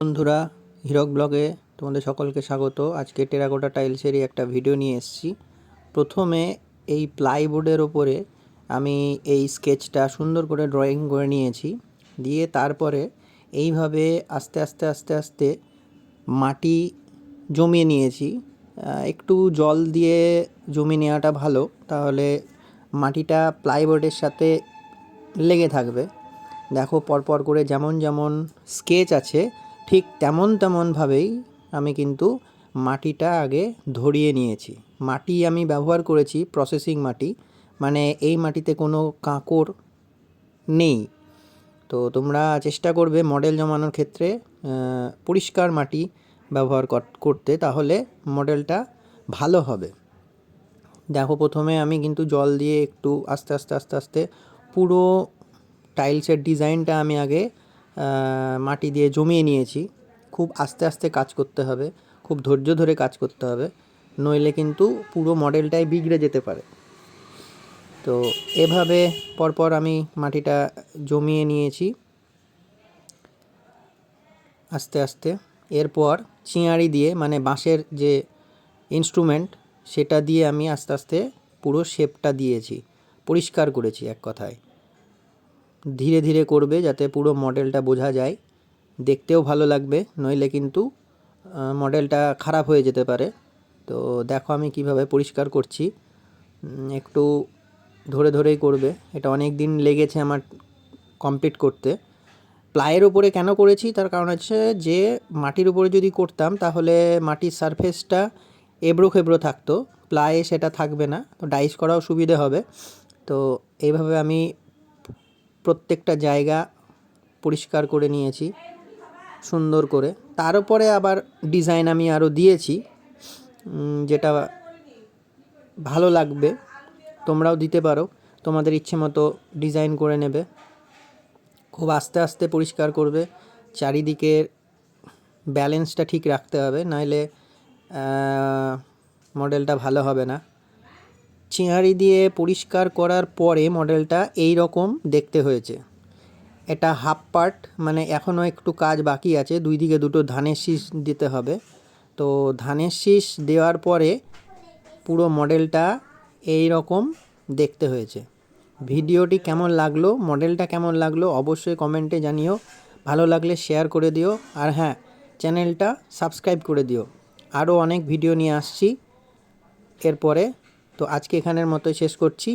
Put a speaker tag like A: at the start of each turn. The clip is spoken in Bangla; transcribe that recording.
A: বন্ধুরা, হিরক ব্লগে তোমাদের সকলকে স্বাগত। আজকে টেরাকোটা টাইলসেরই একটা ভিডিও নিয়ে এসেছি। প্রথমে এই প্লাইবোর্ডের ওপরে আমি এই স্কেচটা সুন্দর করে ড্রয়িং করে নিয়েছি। দিয়ে তারপরে এইভাবে আস্তে আস্তে আস্তে আস্তে মাটি জমিয়ে নিয়েছি। একটু জল দিয়ে জমি নেওয়াটা ভালো, তাহলে মাটিটা প্লাইবোর্ডের সাথে লেগে থাকবে। দেখো, পরপর করে যেমন যেমন স্কেচ আছে ঠিক তেমন তেমনভাবেই আমি কিন্তু মাটিটা আগে ধরিয়ে নিয়েছি। মাটি আমি ব্যবহার করেছি প্রসেসিং মাটি। মানে এই মাটিতে কোনো কাঁকড় নেই। তো তোমরা চেষ্টা করবে মডেল জমানোর ক্ষেত্রে পরিষ্কার মাটি ব্যবহার কর- করতে তাহলে মডেলটা ভালো হবে। দেখো প্রথমে আমি কিন্তু জল দিয়ে একটু আস্তে আস্তে আস্তে আস্তে পুরো টাইলসের ডিজাইনটা আমি আগে মাটি দিয়ে জমিয়ে নিয়েছি। খুব আস্তে আস্তে কাজ করতে হবে, খুব ধৈর্য ধরে কাজ করতে হবে, নইলে কিন্তু পুরো মডেলটাই বিগড়ে যেতে পারে। তো এভাবে পরপর আমি মাটিটা জমিয়ে নিয়েছি। আস্তে আস্তে। এরপর চিঁয়াড়ি দিয়ে মানে বাঁশের যে ইনস্ট্রুমেন্ট সেটা দিয়ে আমি আস্তে আস্তে পুরো শেপটা দিয়েছি। পরিষ্কার করেছি এক কথায়। ধীরে ধীরে করবে যাতে পুরো মডেলটা বোঝা যায়। দেখতেও ভালো লাগবে, নইলে কিন্তু মডেলটা খারাপ হয়ে যেতে পারে। তো দেখো আমি কীভাবে পরিষ্কার করছি। একটু ধরে ধরেই করবে। এটা অনেক দিন লেগেছে আমার কমপ্লিট করতে। প্লাইয়ের উপরে কেন করেছি? তার কারণ হচ্ছে যে, মাটির উপরে যদি করতাম, তাহলে মাটির সারফেসটা এবড়ো খেবড়ো থাকতো। প্লায়ে সেটা থাকবে না। তো ডাইস করাও সুবিধে হবে। তো এইভাবে আমি প্রত্যেকটা জায়গা পরিষ্কার করে নিয়েছি, সুন্দর করে। তার উপরে আবার ডিজাইন আমি আরও দিয়েছি যেটা ভালো লাগবে, তোমরাও দিতে পারো, তোমাদের ইচ্ছে মতো ডিজাইন করে নেবে। খুব আস্তে আস্তে পরিষ্কার করবে চারিদিকের ব্যালেন্সটা ঠিক রাখতে হবে নাহলে মডেলটা ভালো হবে না। চিঁহারি দিয়ে পরিষ্কার করার পরে মডেলটা এই রকম দেখতে হয়েছে। এটা হাফ পার্ট মানে এখনও একটু কাজ বাকি আছে। দুই দিকে দুটো ধানের শীষ দিতে হবে। তো ধানের শীষ দেওয়ার পরে পুরো মডেলটা এই রকম দেখতে হয়েছে। ভিডিওটি কেমন লাগল, মডেলটা কেমন লাগল অবশ্যই কমেন্টে জানিও। ভালো লাগলে শেয়ার করে দিও। আর হ্যাঁ চ্যানেলটা সাবস্ক্রাইব করে দিও। আরও অনেক ভিডিও নিয়ে আসছি। এরপরে তো আজকে এখানের মতোই শেষ করছি।